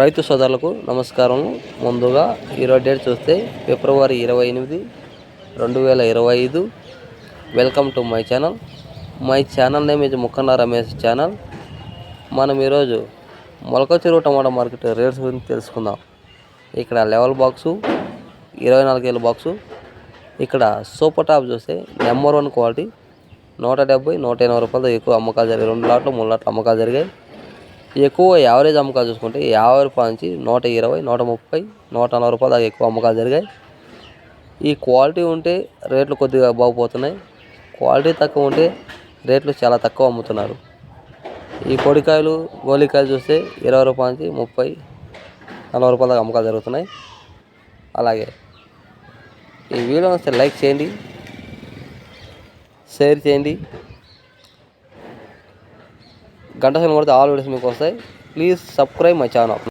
రైతు సోదరులకు నమస్కారం. ముందుగా ఈరోజు డేట్ చూస్తే ఫిబ్రవరి ఇరవై ఎనిమిది రెండు వేల ఇరవై ఐదు. Welcome to my channel my channel name ఇది ముక్కన్న రమేష్ ఛానల్ మనం ఈరోజు మొలక చెరువు టమాటా మార్కెట్ రేట్స్ గురించి తెలుసుకుందాం. ఇక్కడ లెవెల్ బాక్సు ఇరవై నాలుగు వేల బాక్సు ఇక్కడ సూపర్ టాప్ చూస్తే నెంబర్ వన్ క్వాలిటీ నూట డెబ్బై నూట ఎనభై రూపాయలతో ఎక్కువ అమ్మకాలు జరిగాయి. రెండు లాట్లు మూడు లాట్లు అమ్మకాలు జరిగాయి. ఎక్కువ యావరేజ్ అమ్మకాలు చూసుకుంటే యాభై రూపాయల నుంచి నూట ఇరవై నూట ముప్పై నూట నలభై రూపాయల దాకా ఎక్కువ అమ్మకాలు జరిగాయి. ఈ క్వాలిటీ ఉంటే రేట్లు కొద్దిగా బాగుపోతున్నాయి. క్వాలిటీ తక్కువ ఉంటే రేట్లు చాలా తక్కువ అమ్ముతున్నారు. ఈ పొడికాయలు గోలికాయలు చూస్తే ఇరవై రూపాయల నుంచి ముప్పై నలభై రూపాయల దాకా అమ్మకాలు జరుగుతున్నాయి. అలాగే ఈ వీడియో వస్తే లైక్ చేయండి షేర్ చేయండి. గంట సైన్ కొడితే ఆల్ వీడియోస్ మీకు వస్తాయి. Please subscribe my channel